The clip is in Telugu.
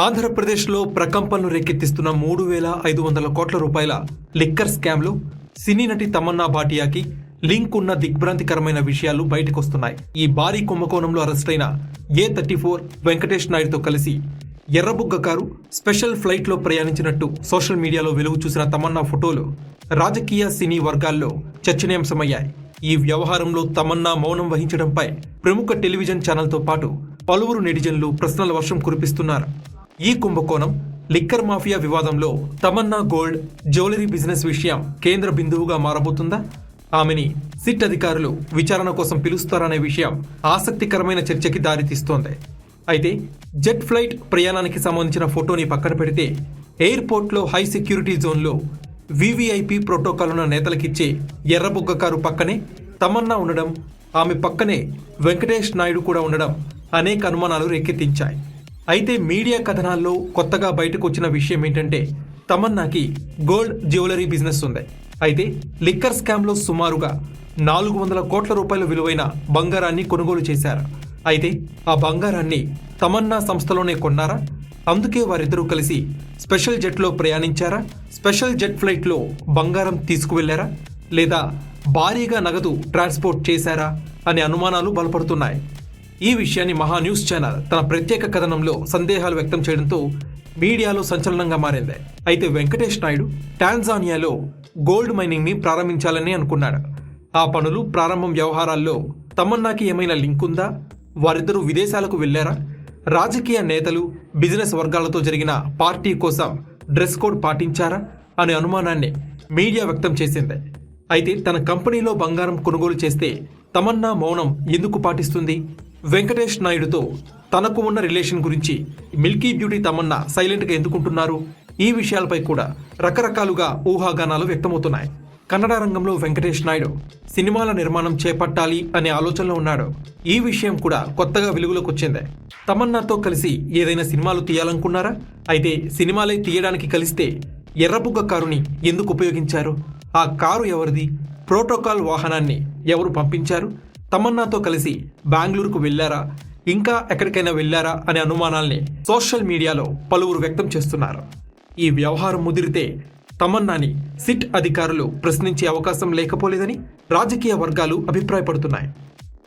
ఆంధ్రప్రదేశ్లో ప్రకంపనలు రేకెత్తిస్తున్న మూడు వేల ఐదు వందల కోట్ల రూపాయల లిక్కర్ స్కామ్లో సినీ నటి తమన్నా భాటియాకి లింక్ ఉన్న దిగ్భ్రాంతికరమైన విషయాలు బయటకొస్తున్నాయి. ఈ భారీ కుంభకోణంలో అరెస్టైన ఏ థర్టీ ఫోర్ వెంకటేష్ నాయుడుతో కలిసి ఎర్రబుగ్గ కారు స్పెషల్ ఫ్లైట్లో ప్రయాణించినట్టు సోషల్ మీడియాలో వెలుగు చూసిన తమన్నా ఫోటోలు రాజకీయ సినీ వర్గాల్లో చర్చనీయాంశమయ్యాయి. ఈ వ్యవహారంలో తమన్నా మౌనం వహించడంపై ప్రముఖ టెలివిజన్ ఛానల్తో పాటు పలువురు నెటిజన్లు ప్రశ్నల వర్షం కురిపిస్తున్నారు. ఈ కుంభకోణం లిక్కర్ మాఫియా వివాదంలో తమన్నా గోల్డ్ జ్యువెలరీ బిజినెస్ విషయం కేంద్ర బిందువుగా మారబోతుందా? ఆమెని సిట్ అధికారులు విచారణ కోసం పిలుస్తారనే విషయం ఆసక్తికరమైన చర్చకి దారితీస్తోంది. అయితే జెట్ ఫ్లైట్ ప్రయాణానికి సంబంధించిన ఫోటోని పక్కన పెడితే ఎయిర్పోర్ట్లో హై సెక్యూరిటీ జోన్లో వివిఐపి ప్రోటోకాల్ ఉన్న నేతలకిచ్చే ఎర్రబుగ్గ కారు పక్కనే తమన్నా ఉండడం ఆమె పక్కనే వెంకటేష్ నాయుడు కూడా ఉండడం అనేక అనుమానాలు రేకెత్తించాయి. అయితే మీడియా కథనాల్లో కొత్తగా బయటకు వచ్చిన విషయం ఏంటంటే తమన్నాకి గోల్డ్ జ్యువెలరీ బిజినెస్ ఉంది. అయితే లిక్కర్ స్కామ్లో సుమారుగా నాలుగు వందల కోట్ల రూపాయల విలువైన బంగారాన్ని కొనుగోలు చేశారు. అయితే ఆ బంగారాన్ని తమన్నా సంస్థలోనే కొన్నారా? అందుకే వారిద్దరూ కలిసి స్పెషల్ జెట్లో ప్రయాణించారా? స్పెషల్ జెట్ ఫ్లైట్లో బంగారం తీసుకువెళ్ళారా? లేదా భారీగా నగదు ట్రాన్స్పోర్ట్ చేశారా? అనే అనుమానాలు బలపడుతున్నాయి. ఈ విషయాన్ని మహా న్యూస్ ఛానల్ తన ప్రత్యేక కథనంలో సందేహాలు వ్యక్తం చేయడంతో మీడియాలో సంచలనంగా మారింది. అయితే వెంకటేష్ నాయుడు టాన్జానియాలో గోల్డ్ మైనింగ్ని ప్రారంభించాలని అనుకున్నాడు. ఆ పనులు ప్రారంభం వ్యవహారాల్లో తమన్నాకి ఏమైనా లింక్ ఉందా? వారిద్దరూ విదేశాలకు వెళ్ళారా రాజకీయ నేతలు బిజినెస్ వర్గాలతో జరిగిన పార్టీ కోసం డ్రెస్ కోడ్ పాటించారా? అనే అనుమానాన్ని మీడియా వ్యక్తం చేసింది. అయితే తన కంపెనీలో బంగారం కొనుగోలు చేస్తే తమన్నా మౌనం ఎందుకు పాటిస్తుంది? వెంకటేష్ నాయుడుతో తనకు ఉన్న రిలేషన్ గురించి మిల్కీ బ్యూటీ తమన్నా సైలెంట్గా ఎందుకుంటున్నారు? ఈ విషయాలపై కూడా రకరకాలుగా ఊహాగానాలు వ్యక్తమవుతున్నాయి. కన్నడ రంగంలో వెంకటేష్ నాయుడు సినిమాల నిర్మాణం చేపట్టాలి అనే ఆలోచనలో ఉన్నాడు. ఈ విషయం కూడా కొత్తగా వెలుగులోకి వచ్చింది. తమన్నాతో కలిసి ఏదైనా సినిమాలు తీయాలనుకున్నారా? అయితే సినిమాలే తీయడానికి కలిస్తే ఎర్రబుగ్గ కారుని ఎందుకు ఉపయోగించారు? ఆ కారు ఎవరిది? ప్రోటోకాల్ వాహనాన్ని ఎవరు పంపించారు? తమన్నాతో కలిసి బెంగళూరుకు వెళ్ళారా ఇంకా ఎక్కడికైనా వెళ్ళారా అనే అనుమానాల్ని సోషల్ మీడియాలో పలువురు వ్యక్తం చేస్తున్నారు. ఈ వ్యవహారం ముదిరితే తమన్నాని సిట్ అధికారులు ప్రశ్నించే అవకాశం లేకపోలేదని రాజకీయ వర్గాలు అభిప్రాయపడుతున్నాయి.